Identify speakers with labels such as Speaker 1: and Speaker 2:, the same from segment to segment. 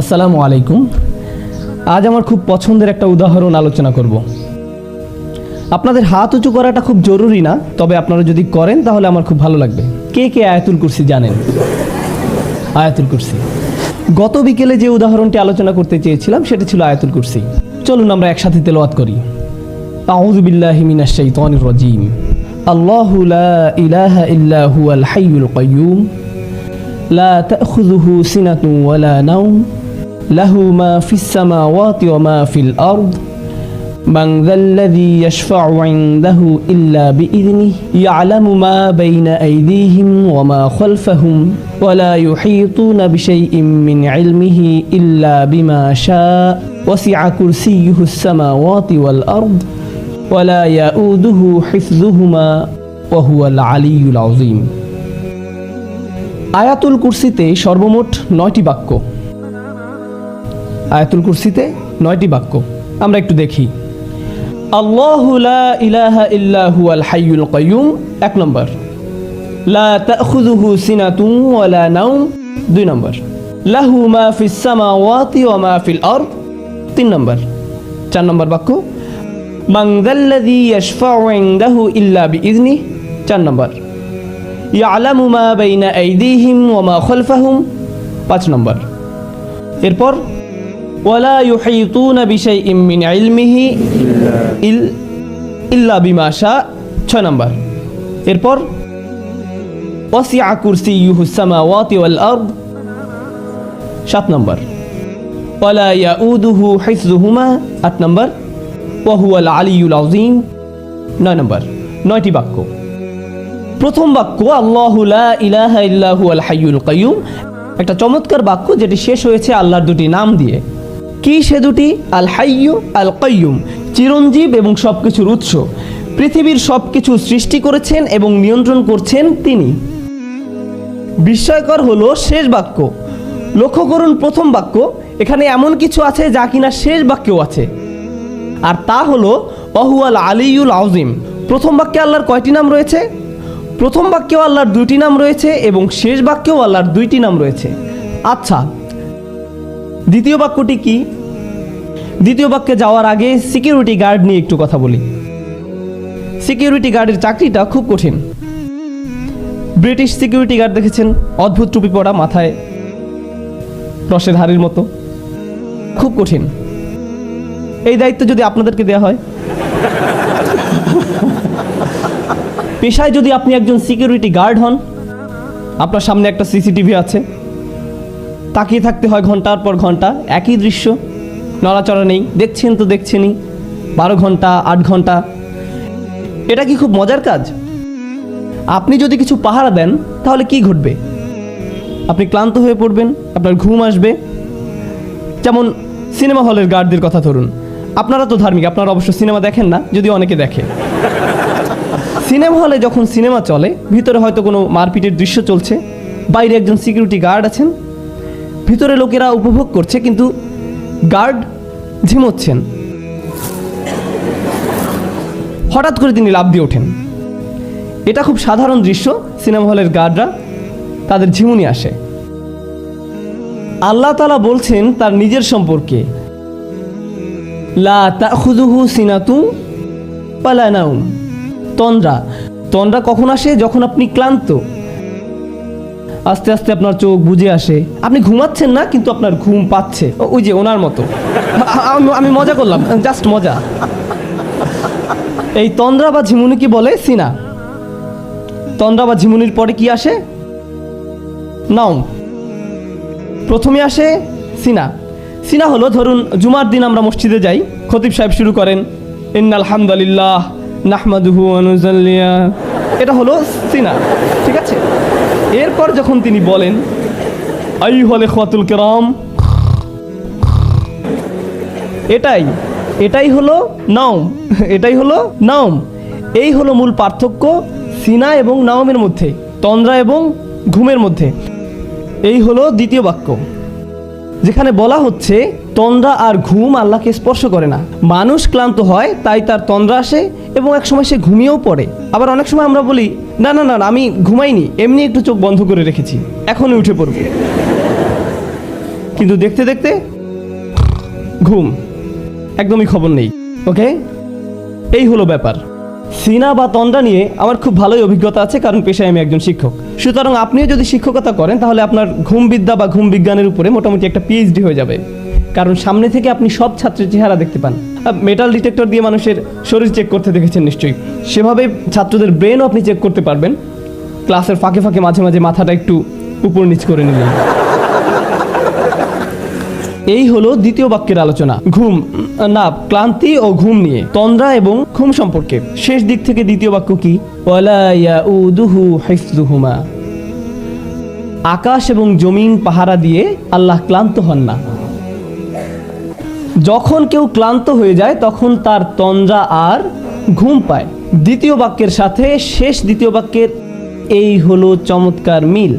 Speaker 1: আসসালামু আলাইকুম। আজ আমার খুব পছন্দের একটা উদাহরণ আলোচনা করব। আপনাদের হাত উঁচু করাটা খুব জরুরি না, তবে আপনারা যদি করেন তাহলে আমার খুব ভালো লাগবে। কে কে আয়াতুল কুরসি জানেন? আয়াতুল কুরসি। গত বিকেলে যে উদাহরণটি আলোচনা করতে চেয়েছিলাম, সেটা ছিল আয়াতুল কুরসি। চলুন আমরা একসাথে তেলোয়াত করি। আউযু বিল্লাহি মিনাশ শাইতানির রাজিম। আল্লাহু লা ইলাহা ইল্লা হুয়াল হাইয়ুল কাইয়্যুম লা তাখুযুহু সিনাতুন ওয়ালা নাওম। نوم له ما في السماوات وما في الأرض من ذا الذي يشفع عنده إلا بإذنه يعلم ما بين أيديهم وما خلفهم ولا يحيطون بشيء من علمه إلا بما شاء وسع كرسيه السماوات والأرض ولا يؤوده حفظهما وهو العلي العظيم আয়াতুল কুরসিতে সর্বমোট নয়টি বাক্য আয়াতুল কুরসিতে নয়টি বাক্য। আমরা একটু দেখি। আল্লাহু লা ইলাহা ইল্লা হুয়াল এক নম্বর। লা তাখুযুহু সিনাতুন ওয়ালা নাওম, দুই নম্বর। লাহু মা ওয়া মা ফিল তিন নম্বর। চার নম্বর বাক্য। মান যাল্লাযী ইয়াশফাউ ইনদাহু ইল্লা বিইذনিহি চার নম্বর। ইয়ালামু মা বাইনা আইদিহিম ওয়া মা খালফাহুম, পাঁচ নম্বর। এরপর ওয়ালা ইউহিতুনা বিশাইইম মিন ইলমিহি ইল, ইল্লা বিমা শা ছয় নম্বর। এরপর, ওয়াসিআ কুরসিয়ুহু সামাওয়াতি ওয়াল আরদ। সাত নম্বর। ওয়ালা ইয়াউদুহু হিফযুহুমা আট নম্বর। ওয়া হুয়াল আলিয়ুল আযীম। নয় নম্বর। নয়টি বাক্য। প্রথম বাক্য, আল্লাহ লা ইলাহা আল হাইয়ুল কাইয়ুম। একটা চমৎকার বাক্য, যেটি শেষ হয়েছে আল্লাহর দুটি নাম দিয়ে। কি সে দুটি? আল হাইয়ু, আল কাইয়ুম, চিরঞ্জীব এবং সব কিছুর উৎস। পৃথিবীর সব কিছু সৃষ্টি করেছেন এবং নিয়ন্ত্রণ করছেন তিনি। বিস্ময়কর হলো শেষ বাক্য। লক্ষ্য করুন প্রথম বাক্য, এখানে এমন কিছু আছে যা কিনা শেষ বাক্যও আছে। আর তা হলো, অহুয়াল আলিউল আউজিম প্রথম বাক্যে আল্লাহর কয়টি নাম রয়েছে? প্রথম বাক্যেও আল্লাহর দুইটি নাম রয়েছে এবং শেষ বাক্যেও আল্লাহর দুইটি নাম রয়েছে। আচ্ছা দ্বিতীয় বাক্যটি কি? দ্বিতীয় বাক্যে যাওয়ার আগে সিকিউরিটি গার্ড নিয়ে একটু কথা বলি। সিকিউরিটি গার্ডের চাকরিটা খুব কঠিন। ব্রিটিশ সিকিউরিটি গার্ড দেখেছেন, অদ্ভুত টুপি পরা মাথায় রসের হাড়ির মতো। খুব কঠিন। এই দায়িত্ব যদি আপনাদেরকে দেওয়া হয়। পেশায় যদি আপনি একজন সিকিউরিটি গার্ড হন, আপনার সামনে একটা সিসিটিভি আছে। তাকিয়ে থাকতে হয় ঘণ্টার পর ঘণ্টা। একই দৃশ্য, নড়াচড়া নেই, দেখছেন তো দেখছেনই। বারো ঘণ্টা, আট ঘণ্টা। এটা কি খুব মজার কাজ? আপনি যদি কিছু পাহারা দেন, তাহলে কি ঘটবে? আপনি ক্লান্ত হয়ে পড়বেন, আপনার ঘুম আসবে। যেমন সিনেমা হলের গার্ডদের কথা ধরুন। আপনারা তো ধার্মিক, আপনারা অবশ্য সিনেমা দেখেন না যদি অনেকে দেখে। সিনেমা হলে যখন সিনেমা চলে, ভিতরে হয়তো কোনো মারপিটের দৃশ্য চলছে। বাইরে একজন সিকিউরিটি গার্ড আছেন ভিতরে লোকেরা উপভোগ করছে, কিন্তু গার্ড ঝিমোচ্ছেন। হঠাৎ করে তিনি লাভ দিয়ে ওঠেন। এটা খুব সাধারণ দৃশ্য, সিনেমা হলের গার্ডরা তাদের ঝিমুনি আসে। আল্লাহ তালা বলছেন, তার নিজের সম্পর্কে, লা সিনাতু তন্দ্রা তন্দ্রা কখন আসে? যখন আপনি ক্লান্ত আস্তে আস্তে আপনার চোখ বুঝে আসে। আপনি ঘুমাচ্ছেন না, কিন্তু আপনার ঘুম পাচ্ছে। ওই যে ওনার মতো। আমি মজা করলাম, জাস্ট মজা। এই তন্দ্রা বা ঝিমুনি কি বলে? সিনা। তন্দ্রা বা ঝিমুনির পরে কি আসে? নাও প্রথমে আসে সিনা। সিনা হলো, ধরুন, জুমার দিন আমরা মসজিদে যাই, খতিব সাহেব শুরু করেন ইন্নাল হামদালিল্লাহ নাহমাদুহু অনুজাল্লিয়া এটা হলো সিনা, ঠিক আছে? এরপর যখন তিনি বলেন আই হলে খাতুল কেরাম, এটাই এটাই হলো নাওম, এটাই হলো নাওম। এই হলো মূল পার্থক্য সিনা এবং নাওমের মধ্যে, তন্দ্রা এবং ঘুমের মধ্যে। এই হলো দ্বিতীয় বাক্য। যেখানে বলা হচ্ছে, তন্দ্রা আর ঘুম আল্লাহকে স্পর্শ করে না। মানুষ ক্লান্ত হয়, তাই তার তন্দ্রা আসে এবং এক সময় সে ঘুমিয়েও পড়ে। আবার অনেক সময় আমরা বলি, না না না, আমি ঘুমাইনি, এমনি একটু চোখ বন্ধ করে রেখেছি, এখনই উঠে পড়ব। কিন্তু দেখতে দেখতে, ঘুম, একদমই খবর নেই ওকে এই হলো ব্যাপার। সিনা বা তন্দ্রা নিয়ে আমার খুব ভালোই অভিজ্ঞতা আছে, কারণ পেশায় আমি একজন শিক্ষক। সুতরাং আপনিও যদি শিক্ষকতা করেন, তাহলে আপনার ঘুম বিদ্যা বা ঘুম বিজ্ঞানের উপরে মোটামুটি একটা পিএইচডি হয়ে যাবে। কারণ সামনে থেকে আপনি সব ছাত্রের চেহারা দেখতে পান। মেটাল ডিটেক্টর দিয়ে মানুষের শরীর চেক করতে দেখেছেন নিশ্চয়ই। সেভাবে ছাত্রদের ব্রেনও আপনি চেক করতে পারবেন। ক্লাসের ফাঁকে ফাঁকে মাঝে মাঝে মাথাটা একটু উপর নিচ করে নিলেন। এই হলো দ্বিতীয় বাক্যের আলোচনা। ঘুম, না, ক্লান্তি ও ঘুম নিয়ে, তন্দ্রা এবং ঘুম সম্পর্কে। শেষ দিক থেকে দ্বিতীয় বাক্য কি? আকাশ এবং জমিন পাহারা দিয়ে আল্লাহ ক্লান্ত হন না। যখন কেউ ক্লান্ত হয়ে যায়, তখন তার তন্দ্রা আর ঘুম পায়। দ্বিতীয় বাক্যের সাথে শেষ দ্বিতীয় বাক্যের এই হলো চমৎকার মিল।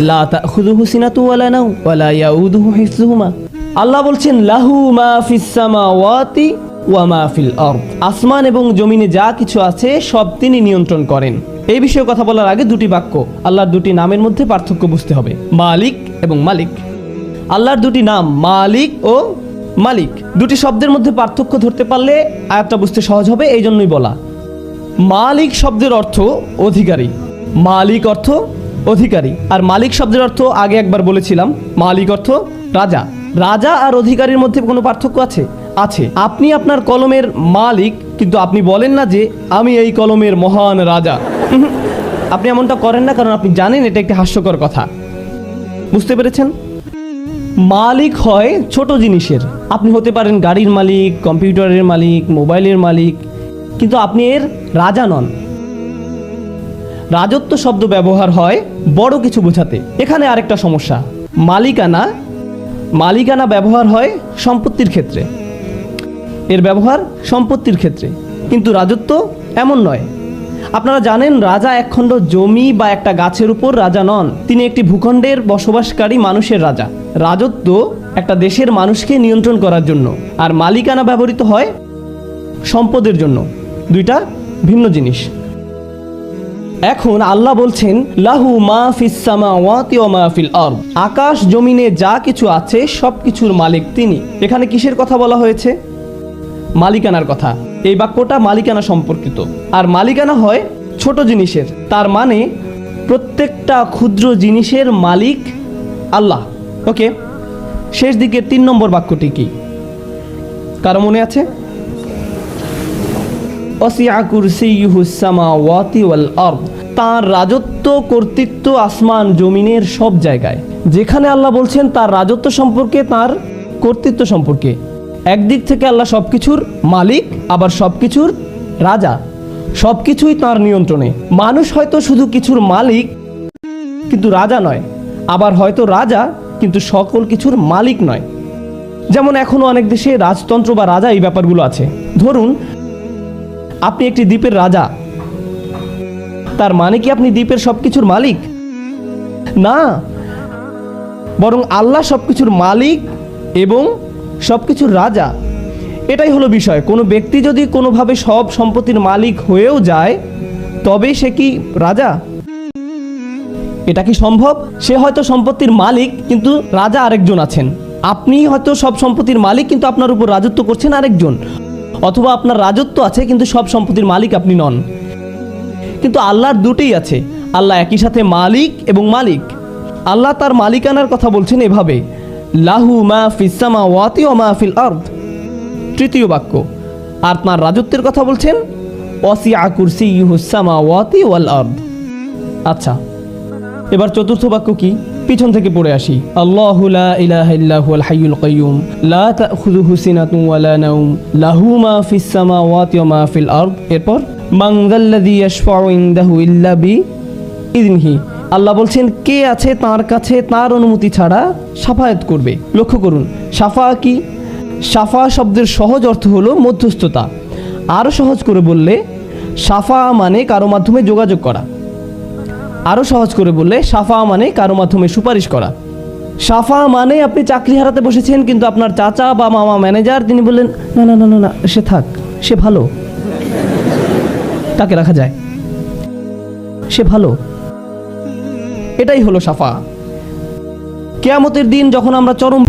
Speaker 1: লা তাখুযুহু সিনাতু ওয়ালা নাও ওয়ালা ইয়াউদুহু হিফযুহুমা। আল্লাহ বলছেন, লাহু মা ফিস সামাওয়াতি ওয়া মা ফিল আরদ। আসমান এবং জমিনে যা কিছু আছে, সব তিনি নিয়ন্ত্রণ করেন। এই বিষয়ে কথা বলার আগে দুটি বাক্য, আল্লাহর দুটি নামের মধ্যে পার্থক্য বুঝতে হবে। মালিক এবং মালিক। আল্লাহর দুটি নাম, মালিক ও মালিক। দুটি শব্দের মধ্যে পার্থক্য ধরতে পারলে আয়াতটা বুঝতে সহজ হবে এই জন্যই বলা। মালিক শব্দের অর্থ অধিকারী। মালিক অর্থ অধিকারী। আর মালিক শব্দের অর্থ আগে একবার বলেছিলাম, মালিক অর্থ রাজা। রাজা আর অধিকারীর মধ্যে কোনো পার্থক্য আছে? আছে। আপনি আপনার কলমের মালিক, কিন্তু আপনি বলেন না যে আমি এই কলমের মহান রাজা। আপনি এমনটা করেন না, কারণ আপনি জানেন এটা একটি হাস্যকর কথা। বুঝতে পেরেছেন? মালিক হয় ছোট জিনিসের। আপনি হতে পারেন গাড়ির মালিক, কম্পিউটারের মালিক, মোবাইলের মালিক, কিন্তু আপনি এর রাজা নন। রাজত্ব শব্দ ব্যবহার হয় বড় কিছু বোঝাতে। এখানে আরেকটা সমস্যা। মালিকানা মালিকানা ব্যবহার হয় সম্পত্তির ক্ষেত্রে। এর ব্যবহার সম্পত্তির ক্ষেত্রে। কিন্তু রাজত্ব এমন নয়। আপনারা জানেন, রাজা একখণ্ড জমি বা একটা গাছের উপর রাজা নন। তিনি একটি ভূখণ্ডের বসবাসকারী মানুষের রাজা। রাজত্ব একটা দেশের মানুষকে নিয়ন্ত্রণ করার জন্য। আর মালিকানা ব্যবহৃত হয় সম্পদের জন্য। দুইটা ভিন্ন জিনিস। এখন আল্লাহ বলছেন, লাহু মা ওয়া ফিল আরদ। আকাশ জমিনে যা কিছু আছে সব কিছুর মালিক তিনি। এখানে কিসের কথা বলা হয়েছে? মালিকানার কথা। এই বাক্যটা মালিকানা সম্পর্কিত। আর মালিকানা হয় ছোট জিনিসের। তার মানে প্রত্যেকটা ক্ষুদ্র জিনিসের মালিক আল্লাহ। ওকে? শেষ দিকের তিন নম্বর বাক্যটি কি? কারও মনে আছে? তার রাজত্ব, কর্তৃত্ব, আসমান, জমিনের সব জায়গায়। যেখানে আল্লাহ বলছেন তার রাজত্ব সম্পর্কে, তার কর্তৃত্ব সম্পর্কে। একদিক থেকে আল্লাহ সবকিছুর মালিক, আবার সবকিছুর রাজা। সবকিছুই তার নিয়ন্ত্রণে। মানুষ হয়তো শুধু কিছুর মালিক, কিন্তু রাজা নয়। আবার হয়তো রাজা, কিন্তু সকল কিছুর মালিক নয়। যেমন এখনও অনেক দেশে রাজতন্ত্র বা রাজা এই ব্যাপারগুলো আছে। ধরুন আপনি একটি দ্বীপের রাজা। তার মানে কি আপনি দ্বীপের সব কিছুর মালিক? না। বরং আল্লাহ সব কিছুর মালিক এবং সব কিছুর রাজা। এটাই হলো বিষয়। কোনো ব্যক্তি যদি কোনোভাবে সব সম্পত্তির মালিক হয়েও যায়, তবে সে কি রাজা? এটা কি সম্ভব? সে হয়তো সম্পত্তির মালিক, কিন্তু রাজা আরেকজন আছেন। আপনি হয়তো সব সম্পত্তির মালিক, কিন্তু আপনার উপর রাজত্ব করছেন আরেকজন। অথবা আপনার রাজত্ব আছে, কিন্তু সব সম্পত্তির মালিক আপনি নন। কিন্তু আল্লাহর দুটোই আছে। আল্লাহ একই সাথে মালিক এবং মালিক। আল্লাহ তার মালিকানার কথা বলছেন এভাবে, লাহু মা ফিসামা ওয়াতি ও মা ফিল তৃতীয় বাক্য, আর তার রাজত্বের কথা বলছেন? ওয়াসিয়া কুরসি ইহুসামা ওয়াতি ওয়াল আর্দ। আচ্ছা এবার চতুর্থ বাক্য কি? পিছন থেকে পড়ে আসি। আল্লাহু লা লাহু মা এরপর ইল্লা বি আল্লাহ বলছেন, কে আছে তার কাছে তার অনুমতি ছাড়া সাফায়াত করবে? লক্ষ্য করুন, সাফা কি? সাফা শব্দের সহজ অর্থ হলো মধ্যস্থতা। আরও সহজ করে বললে, সাফা মানে কারও মাধ্যমে যোগাযোগ করা। আরও সহজ করে বললে, সাফা মানে কারও মাধ্যমে সুপারিশ করা। সাফা মানে আপনি চাকরি হারাতে বসেছেন, কিন্তু আপনার চাচা বা মামা ম্যানেজার তিনি বললেন, না না না না না, সে থাক, সে ভালো। তাকে রাখা যায়। সে ভালো। এটাই হলো সাফা। কেয়ামতের দিন যখন আমরা চরম